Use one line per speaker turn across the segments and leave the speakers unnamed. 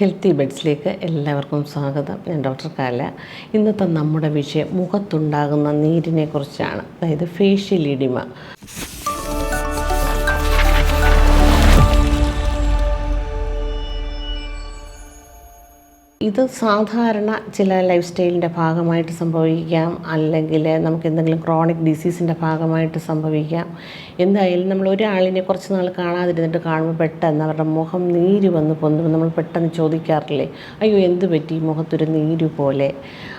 Healthy ബെഡ്സിലേക്ക് എല്ലാവർക്കും സ്വാഗതം. ഞാൻ ഡോക്ടർ കാല. ഇന്നത്തെ നമ്മുടെ വിഷയം മുഖത്തുണ്ടാകുന്ന നീരിനെ കുറിച്ചാണ് അതായത് ഫേഷ്യൽ ഇടിമ ഇത് സാധാരണ ചില ലൈഫ് സ്റ്റൈലിന്റെ ഭാഗമായിട്ട് സംഭവിക്കാം. അല്ലെങ്കിൽ നമുക്ക് എന്തെങ്കിലും ക്രോണിക് ഡിസീസിന്റെ ഭാഗമായിട്ട് സംഭവിക്കാം. എന്തായാലും നമ്മൾ ഒരാളിനെ കുറച്ച് നാൾ കാണാതിരുന്നിട്ട് കാണുമ്പോൾ പെട്ടെന്ന് അവരുടെ മുഖം നീര് വന്ന് പൊന്തുമ്പോൾ നമ്മൾ പെട്ടെന്ന് ചോദിക്കാറില്ലേ അയ്യോ എന്ത് പറ്റി? മുഖത്തൊരു നീര് പോലെ.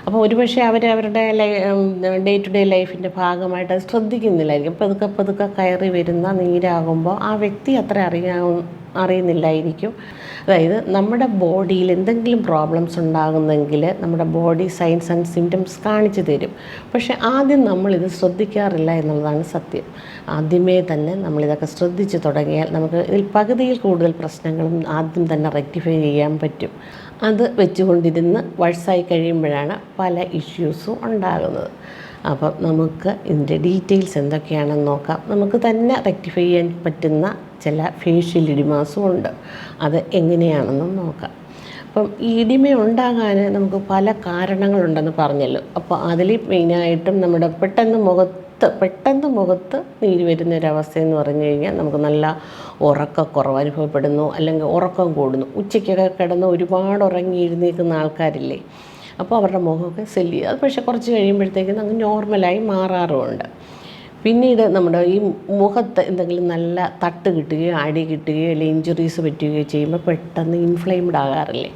അപ്പോൾ ഒരുപക്ഷെ അവർ അവരുടെ ഡേ ടു ഡേ ലൈഫിന്റെ ഭാഗമായിട്ട് അത് ശ്രദ്ധിക്കുന്നില്ലായിരിക്കും. പതുക്കെ പതുക്കെ കയറി വരുന്ന നീരാകുമ്പോൾ ആ വ്യക്തി അത്ര അറിയാ അറിയുന്നില്ലായിരിക്കും. അതായത് നമ്മുടെ ബോഡിയിൽ എന്തെങ്കിലും പ്രോബ്ലംസ് ഉണ്ടാകുന്നെങ്കിൽ നമ്മുടെ ബോഡി സൈൻസ് ആൻഡ് സിംറ്റംസ് കാണിച്ചു തരും. പക്ഷേ ആദ്യം നമ്മളിത് ശ്രദ്ധിക്കാറില്ല എന്നുള്ളതാണ് സത്യം. ആദ്യമേ തന്നെ നമ്മളിതൊക്കെ ശ്രദ്ധിച്ചു തുടങ്ങിയാൽ നമുക്ക് ഇതിൽ പകുതിയിൽ കൂടുതൽ പ്രശ്നങ്ങളും ആദ്യം തന്നെ റെക്ടിഫൈ ചെയ്യാൻ പറ്റും. അത് വെച്ചുകൊണ്ടിരുന്ന് വഴ്സായി കഴിയുമ്പോഴാണ് പല ഇഷ്യൂസും ഉണ്ടാകുന്നത്. അപ്പം നമുക്ക് ഇതിന്റെ ഡീറ്റെയിൽസ് എന്തൊക്കെയാണെന്ന് നോക്കാം. നമുക്ക് തന്നെ റെക്ടിഫൈ ചെയ്യാൻ പറ്റുന്ന ചില ഫേഷ്യൽ ഇടിമാസും ഉണ്ട് അത് എങ്ങനെയാണെന്നും നോക്കാം. അപ്പം ഇടിമ ഉണ്ടാകാൻ നമുക്ക് പല കാരണങ്ങളുണ്ടെന്ന് പറഞ്ഞല്ലോ. അപ്പോൾ അതിൽ മെയിനായിട്ടും നമ്മുടെ പെട്ടെന്ന് മുഖത്ത് പെട്ടെന്ന് മുഖത്ത് നീര് വരുന്ന ഒരവസ്ഥ എന്ന് പറഞ്ഞു കഴിഞ്ഞാൽ നമുക്ക് നല്ല ഉറക്കക്കുറവ് അനുഭവപ്പെടുന്നു അല്ലെങ്കിൽ ഉറക്കം കൂടുന്നു. ഉച്ചയ്ക്കൊക്കെ കിടന്ന് ഒരുപാട് ഉറങ്ങി എഴുന്നേൽക്കുന്ന ആൾക്കാരില്ലേ അപ്പോൾ അവരുടെ മുഖമൊക്കെ സെല്ല് അത് പക്ഷേ കുറച്ച് കഴിയുമ്പോഴത്തേക്കും അങ്ങ് നോർമലായി മാറാറുമുണ്ട്. പിന്നീട് നമ്മുടെ ഈ മുഖത്ത് എന്തെങ്കിലും നല്ല തട്ട് കിട്ടുകയോ അടി കിട്ടുകയോ അല്ലെങ്കിൽ ഇഞ്ചുറീസ് പറ്റുകയോ ചെയ്യുമ്പോൾ പെട്ടെന്ന് ഇൻഫ്ലെയിംഡ് ആകാറില്ലേ?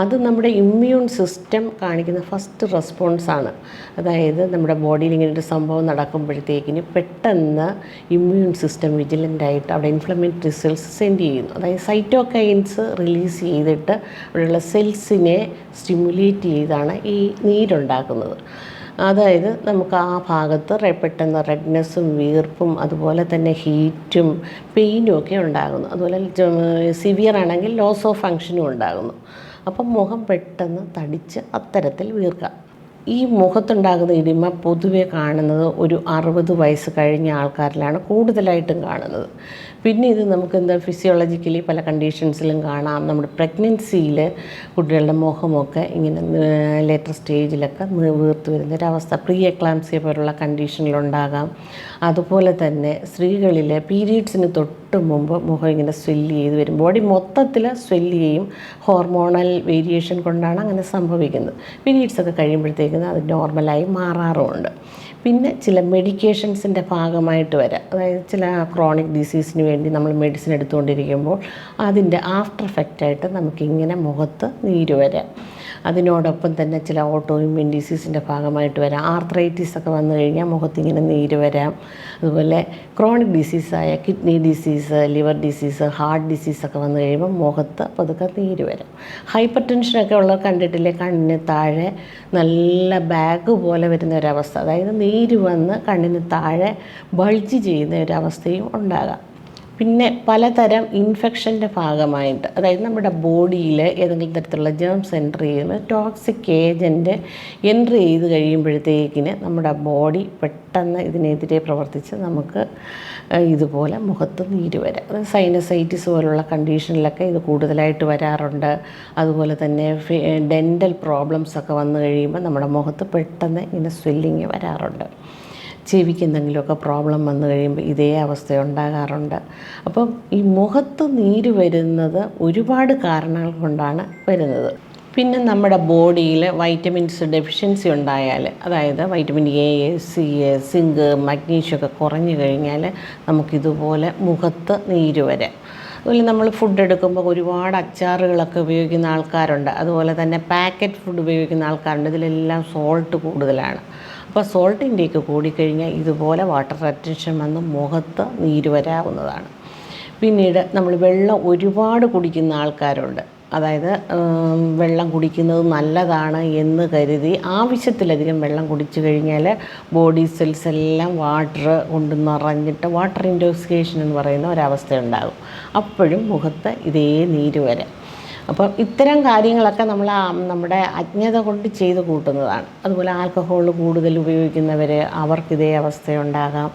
അത് നമ്മുടെ ഇമ്മ്യൂൺ സിസ്റ്റം കാണിക്കുന്ന ഫസ്റ്റ് റെസ്പോൺസാണ് അതായത് നമ്മുടെ ബോഡിയിൽ ഇങ്ങനെ ഒരു സംഭവം നടക്കുമ്പോഴത്തേക്കിന് പെട്ടെന്ന് ഇമ്മ്യൂൺ സിസ്റ്റം വിജിലന്റ് ആയിട്ട് അവിടെ ഇൻഫ്ലമേറ്ററി സെൽസ് സെൻഡ് ചെയ്യുന്നു. അതായത് സൈറ്റോകൈൻസ് റിലീസ് ചെയ്തിട്ട് അവിടെയുള്ള സെൽസിനെ സ്റ്റിമുലേറ്റ് ചെയ്താണ് ഈ നീരുണ്ടാക്കുന്നത്. അതായത് നമുക്ക് ആ ഭാഗത്ത് പെട്ടെന്ന് റെഡ്നെസ്സും വീർപ്പും അതുപോലെ തന്നെ ഹീറ്റും പെയിനും ഒക്കെ ഉണ്ടാകുന്നു. അതുപോലെ സിവിയർ ആണെങ്കിൽ ലോസ് ഓഫ് ഫങ്ഷനും ഉണ്ടാകുന്നു. അപ്പം മുഖം പെട്ടെന്ന് തടിച്ച് അത്തരത്തിൽ വീർക്കാം. ഈ മുഖത്തുണ്ടാകുന്ന ഇടിമ പൊതുവെ കാണുന്നത് ഒരു അറുപത് വയസ്സ് കഴിഞ്ഞ ആൾക്കാരിലാണ് കൂടുതലായിട്ടും കാണുന്നത്. പിന്നെ ഇത് നമുക്ക് എന്താ ഫിസിയോളജിക്കലി പല കണ്ടീഷൻസിലും കാണാം. നമ്മുടെ പ്രഗ്നൻസിയിൽ കുട്ടികളുടെ മുഖമൊക്കെ ഇങ്ങനെ ലേറ്റർ സ്റ്റേജിലൊക്കെ വീർത്തു വരുന്ന ഒരവസ്ഥ പ്രീ എക്ലാംസിയ പോലുള്ള കണ്ടീഷനിലുണ്ടാകാം അതുപോലെ തന്നെ സ്ത്രീകളിൽ പീരീഡ്സിന് തൊട്ട് മുമ്പ് മുഖം ഇങ്ങനെ സ്വെല്ല് ചെയ്ത് വരും. ബോഡി മൊത്തത്തിൽ സ്വെല്ല് ചെയ്യും. ഹോർമോണൽ വേരിയേഷൻ കൊണ്ടാണ് അങ്ങനെ സംഭവിക്കുന്നത്. പീരീഡ്സൊക്കെ കഴിയുമ്പോഴത്തേക്കും അത് നോർമലായി മാറാറുമുണ്ട്. പിന്നെ ചില മെഡിക്കേഷൻസിന്റെ ഭാഗമായിട്ട് വരാം. അതായത് ചില ക്രോണിക് ഡിസീസിന് വേണ്ടി നമ്മൾ മെഡിസിൻ എടുത്തുകൊണ്ടിരിക്കുമ്പോൾ അതിന്റെ ആഫ്റ്റർ എഫക്റ്റായിട്ട് നമുക്കിങ്ങനെ മുഖത്ത് നീര് വരാം. അതിനോടൊപ്പം തന്നെ ചില ഓട്ടോ ഇമ്മ്യൂൺ ഡിസീസിന്റെ ഭാഗമായിട്ട് വരാം. ആർത്രൈറ്റിസ് ഒക്കെ വന്നു കഴിഞ്ഞാൽ മുഖത്തിങ്ങനെ നീര് വരാം. അതുപോലെ chronic ഡിസീസായ kidney disease liver disease heart ഡിസീസൊക്കെ വന്നു കഴിയുമ്പോൾ മുഖത്ത് പതുക്കെ നീര് വരും. ഹൈപ്പർ ടെൻഷനൊക്കെ ഉള്ള കണ്ടിട്ടില്ലേ? കണ്ണിന് താഴെ നല്ല ബാഗ് പോലെ വരുന്ന ഒരവസ്ഥ. അതായത് നീര് വന്ന് കണ്ണിന് താഴെ ബൾജ് ചെയ്യുന്ന ഒരവസ്ഥയും ഉണ്ടാകാം. പിന്നെ പലതരം ഇൻഫെക്ഷന്റെ ഭാഗമായിട്ട് അതായത് നമ്മുടെ ബോഡിയിൽ ഏതെങ്കിലും തരത്തിലുള്ള ജേംസ് എൻട്രി ചെയ്യുന്ന ടോക്സിക് ഏജന്റ് എൻട്രി ചെയ്ത് കഴിയുമ്പോഴത്തേക്കിന് നമ്മുടെ ബോഡി പെട്ടെന്ന് ഇതിനെതിരെ പ്രവർത്തിച്ച് നമുക്ക് ഇതുപോലെ മുഖത്ത് നീര് വരാം. അതായത് സൈനസൈറ്റിസ് പോലുള്ള കണ്ടീഷനിലൊക്കെ ഇത് കൂടുതലായിട്ട് വരാറുണ്ട്. അതുപോലെ തന്നെ ഡെന്റൽ പ്രോബ്ലംസ് ഒക്കെ വന്നു കഴിയുമ്പോൾ നമ്മുടെ മുഖത്ത് പെട്ടെന്ന് ഇങ്ങനെ സ്വെല്ലിങ് വരാറുണ്ട്. ചെവിക്ക് എന്തെങ്കിലുമൊക്കെ പ്രോബ്ലം വന്നു കഴിയുമ്പോൾ ഇതേ അവസ്ഥ ഉണ്ടാകാറുണ്ട്. അപ്പം ഈ മുഖത്ത് നീര് വരുന്നത് ഒരുപാട് കാരണങ്ങൾ കൊണ്ടാണ് വരുന്നത്. പിന്നെ നമ്മുടെ ബോഡിയിൽ വൈറ്റമിൻസ് ഡെഫിഷ്യൻസി ഉണ്ടായാൽ അതായത് vitamin A C A zinc magnesium ഒക്കെ കുറഞ്ഞു കഴിഞ്ഞാൽ നമുക്കിതുപോലെ മുഖത്ത് നീര് വരാം. അതുപോലെ നമ്മൾ ഫുഡ് എടുക്കുമ്പോൾ ഒരുപാട് അച്ചാറുകളൊക്കെ ഉപയോഗിക്കുന്ന ആൾക്കാരുണ്ട്. അതുപോലെ തന്നെ പാക്കറ്റ് ഫുഡ് ഉപയോഗിക്കുന്ന ആൾക്കാരുണ്ട്. ഇതിലെല്ലാം സോൾട്ട് കൂടുതലാണ്. അപ്പോൾ സോൾട്ട് ഇൻടേക്ക് കൂടിക്കഴിഞ്ഞാൽ ഇതുപോലെ വാട്ടർ റെറ്റൻഷൻ വന്ന് മുഖത്ത് നീര് വരാവുന്നതാണ്. പിന്നീട് നമ്മൾ വെള്ളം ഒരുപാട് കുടിക്കുന്ന ആൾക്കാരുണ്ട്. അതായത് വെള്ളം കുടിക്കുന്നത് നല്ലതാണ് എന്ന് കരുതി ആവശ്യത്തിലധികം വെള്ളം കുടിച്ചു കഴിഞ്ഞാൽ ബോഡി സെൽസ് എല്ലാം വാട്ടർ കൊണ്ട് നിറഞ്ഞിട്ട് വാട്ടർ ഇൻടോക്സിക്കേഷൻ എന്ന് പറയുന്ന ഒരവസ്ഥ ഉണ്ടാകും. അപ്പോഴും മുഖത്ത് ഇതേ നീര് വരാം. അപ്പം ഇത്തരം കാര്യങ്ങളൊക്കെ നമ്മൾ നമ്മുടെ അജ്ഞത കൊണ്ട് ചെയ്ത് കൂട്ടുന്നതാണ്. അതുപോലെ ആൽക്കഹോൾ കൂടുതൽ ഉപയോഗിക്കുന്നവർ അവർക്ക് ഇതേ അവസ്ഥയുണ്ടാകാം.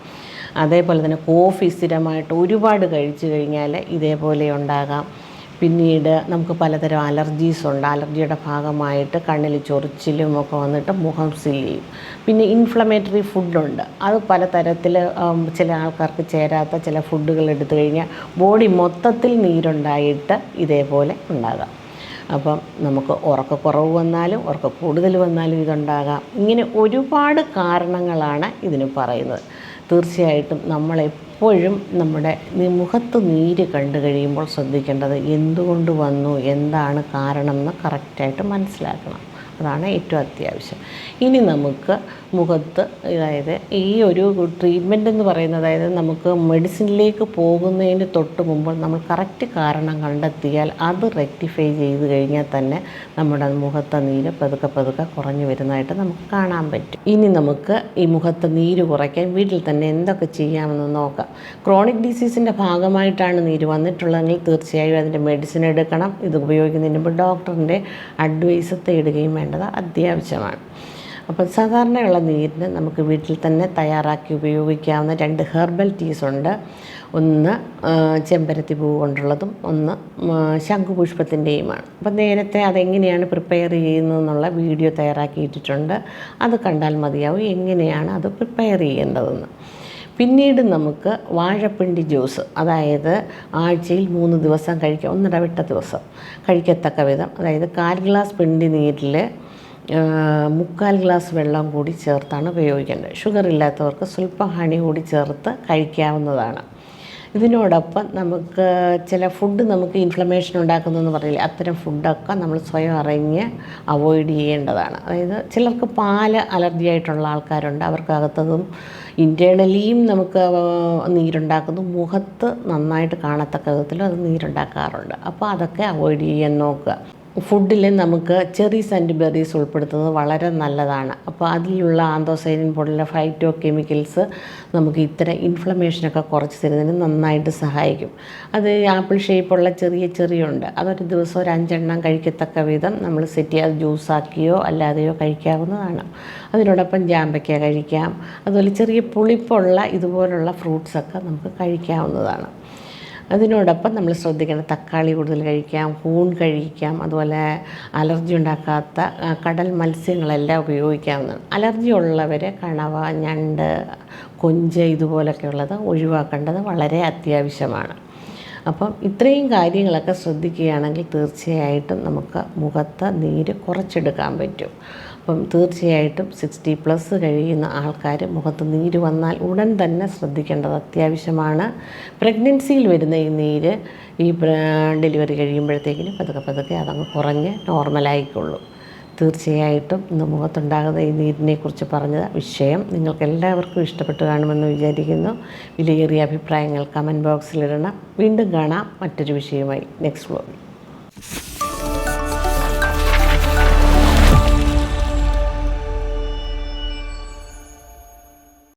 അതേപോലെ തന്നെ കോഫി സ്ഥിരമായിട്ട് ഒരുപാട് കഴിച്ചു കഴിഞ്ഞാൽ ഇതേപോലെ ഉണ്ടാകാം. പിന്നീട് നമുക്ക് പലതരം അലർജീസ് ഉണ്ട്. അലർജിയുടെ ഭാഗമായിട്ട് കണ്ണിൽ ചൊറിച്ചിലും ഒക്കെ വന്നിട്ട് മുഖം സീൽ ചെയ്യും. പിന്നെ ഇൻഫ്ലമേറ്ററി ഫുഡുണ്ട് അത് പലതരത്തിൽ ചില ആൾക്കാർക്ക് ചേരാത്ത ചില ഫുഡുകൾ എടുത്തു കഴിഞ്ഞാൽ ബോഡി മൊത്തത്തിൽ നീരുണ്ടായിട്ട് ഇതേപോലെ ഉണ്ടാകാം. അപ്പം നമുക്ക് ഉറക്കക്കുറവ് വന്നാലും ഉറക്ക കൂടുതൽ വന്നാലും ഇതുണ്ടാകാം. ഇങ്ങനെ ഒരുപാട് കാരണങ്ങളാണ് ഇതിന് പറയുന്നത്. തീർച്ചയായിട്ടും നമ്മളെപ്പോഴും നമ്മുടെ മുഖത്ത് നീര് കണ്ടു കഴിയുമ്പോൾ ശ്രദ്ധിക്കേണ്ടത് എന്തുകൊണ്ട് വന്നു എന്താണ് കാരണം എന്ന് കറക്റ്റായിട്ട് മനസ്സിലാക്കണം. അതാണ് ഏറ്റവും അത്യാവശ്യം. ഇനി നമുക്ക് മുഖത്ത് അതായത് ഈ ഒരു ട്രീറ്റ്മെന്റ് എന്ന് പറയുന്നത് അതായത് നമുക്ക് മെഡിസിനിലേക്ക് പോകുന്നതിന് തൊട്ട് മുമ്പ് നമ്മൾ കറക്റ്റ് കാരണം കണ്ടെത്തിയാൽ അത് റെക്ടിഫൈ ചെയ്ത് കഴിഞ്ഞാൽ തന്നെ നമ്മുടെ മുഖത്തെ നീര് പതുക്കെ പതുക്കെ കുറഞ്ഞു വരുന്നതായിട്ട് നമുക്ക് കാണാൻ പറ്റും. ഇനി നമുക്ക് ഈ മുഖത്തെ നീര് കുറയ്ക്കാൻ വീട്ടിൽ തന്നെ എന്തൊക്കെ ചെയ്യാമെന്ന് നോക്കാം. ക്രോണിക് ഡിസീസിന്റെ ഭാഗമായിട്ടാണ് നീര് വന്നിട്ടുള്ളതെങ്കിൽ തീർച്ചയായും അതിന്റെ മെഡിസിൻ എടുക്കണം. ഇത് ഉപയോഗിക്കുന്നതിന് മുമ്പ് ഡോക്ടറിന്റെ അഡ്വൈസ് തേടുകയും വേണ്ടത് അത്യാവശ്യമാണ്. അപ്പോൾ സാധാരണയുള്ള നീരിന് നമുക്ക് വീട്ടിൽ തന്നെ തയ്യാറാക്കി ഉപയോഗിക്കാവുന്ന രണ്ട് ഹെർബൽ ടീസ് ഉണ്ട്. ഒന്ന് ചെമ്പരത്തി പൂ കൊണ്ടുള്ളതും ഒന്ന് ശംഖുപുഷ്പത്തിന്റെയുമാണ് അപ്പോൾ നേരത്തെ അതെങ്ങനെയാണ് പ്രിപ്പയർ ചെയ്യുന്നതെന്നുള്ള വീഡിയോ തയ്യാറാക്കിയിട്ടിട്ടുണ്ട്. അത് കണ്ടാൽ മതിയാവും എങ്ങനെയാണ് അത് പ്രിപ്പയർ ചെയ്യേണ്ടതെന്ന്. പിന്നീട് നമുക്ക് വാഴപ്പിണ്ടി ജ്യൂസ് അതായത് ആഴ്ചയിൽ മൂന്ന് ദിവസം കഴിക്കുക ഒന്നിടവിട്ട ദിവസം കഴിക്കത്തക്ക വിധം. അതായത് കാൽ ഗ്ലാസ് പിണ്ടി നീരിൽ മുക്കാൽ ഗ്ലാസ് വെള്ളം കൂടി ചേർത്താണ് ഉപയോഗിക്കേണ്ടത്. ഷുഗർ ഇല്ലാത്തവർക്ക് സ്വല്പം ഹണി കൂടി ചേർത്ത് കഴിക്കാവുന്നതാണ്. ഇതിനോടൊപ്പം നമുക്ക് ചില ഫുഡ് നമുക്ക് ഇൻഫ്ലമേഷൻ ഉണ്ടാക്കുന്നതെന്ന് പറയില്ല അത്തരം ഫുഡൊക്കെ നമ്മൾ സ്വയം അറിഞ്ഞ് അവോയ്ഡ് ചെയ്യേണ്ടതാണ്. അതായത് ചിലർക്ക് പാൽ അലർജി ആയിട്ടുള്ള ആൾക്കാരുണ്ട് അവർക്കകത്തതും ഇന്റേണലിയും നമുക്ക് നീരുണ്ടാക്കുന്നു. മുഖത്ത് നന്നായിട്ട് കാണത്തക്ക വിധത്തിലും അത് നീരുണ്ടാക്കാറുണ്ട്. അപ്പോൾ അതൊക്കെ അവോയ്ഡ് ചെയ്യാൻ നോക്കുക. ഫുഡിൽ നമുക്ക് ചെറീസ് ആൻഡ് ബെറീസ് ഉൾപ്പെടുത്തുന്നത് വളരെ നല്ലതാണ്. അപ്പോൾ അതിലുള്ള ആന്തോസൈനിൻ പോലുള്ള ഫൈറ്റോ കെമിക്കൽസ് നമുക്ക് ഇത്തരം ഇൻഫ്ലമേഷനൊക്കെ കുറച്ച് തരുന്നതിന് നന്നായിട്ട് സഹായിക്കും. അത് ആപ്പിൾ ഷേപ്പുള്ള ചെറിയ ചെറിയുണ്ട്. അതൊരു ദിവസം ഒരു അഞ്ചെണ്ണം കഴിക്കത്തക്ക വിധം നമ്മൾ സെറ്റ് ചെയ്ത് ജ്യൂസാക്കിയോ അല്ലാതെയോ കഴിക്കാവുന്നതാണ്. അതിനോടൊപ്പം ജാമ്പയ്ക്ക കഴിക്കാം. അതുപോലെ ചെറിയ പുളിപ്പുള്ള ഇതുപോലുള്ള ഫ്രൂട്ട്സൊക്കെ നമുക്ക് കഴിക്കാവുന്നതാണ്. അതിനോടൊപ്പം നമ്മൾ ശ്രദ്ധിക്കേണ്ട തക്കാളി കൂടുതൽ കഴിക്കാം കൂൺ കഴിക്കാം അതുപോലെ അലർജി ഉണ്ടാക്കാത്ത കടൽ മത്സ്യങ്ങളെല്ലാം ഉപയോഗിക്കാവുന്നതാണ് അലർജി ഉള്ളവർ കണവ ഞണ്ട് കൊഞ്ച് ഇതുപോലൊക്കെയുള്ളത് ഒഴിവാക്കേണ്ടത് വളരെ അത്യാവശ്യമാണ്. അപ്പം ഇത്രയും കാര്യങ്ങളൊക്കെ ശ്രദ്ധിക്കുകയാണെങ്കിൽ തീർച്ചയായിട്ടും നമുക്ക് മുഖത്ത് നീര് കുറച്ചെടുക്കാൻ പറ്റും. അപ്പം തീർച്ചയായിട്ടും സിക്സ്റ്റി പ്ലസ് കഴിയുന്ന ആൾക്കാർ മുഖത്ത് നീര് വന്നാൽ ഉടൻ തന്നെ ശ്രദ്ധിക്കേണ്ടത് അത്യാവശ്യമാണ്. പ്രഗ്നൻസിയിൽ വരുന്ന ഈ നീര് ഈ ഡെലിവറി കഴിയുമ്പോഴത്തേക്കിനും പതുക്കെ പതുക്കെ അതങ്ങ് കുറഞ്ഞ് നോർമലായിക്കൊള്ളൂ. തീർച്ചയായിട്ടും ഇന്ന് മുഖത്തുണ്ടാകുന്ന ഈ നീരിനെക്കുറിച്ച് പറഞ്ഞ വിഷയം നിങ്ങൾക്ക് എല്ലാവർക്കും ഇഷ്ടപ്പെട്ടു കാണുമെന്ന് വിചാരിക്കുന്നു. വിലയേറിയ അഭിപ്രായങ്ങൾ കമന്റ് ബോക്സിലിടണം. വീണ്ടും കാണാം മറ്റൊരു വിഷയമായി നെക്സ്റ്റ് വ്ലോഗിൽ.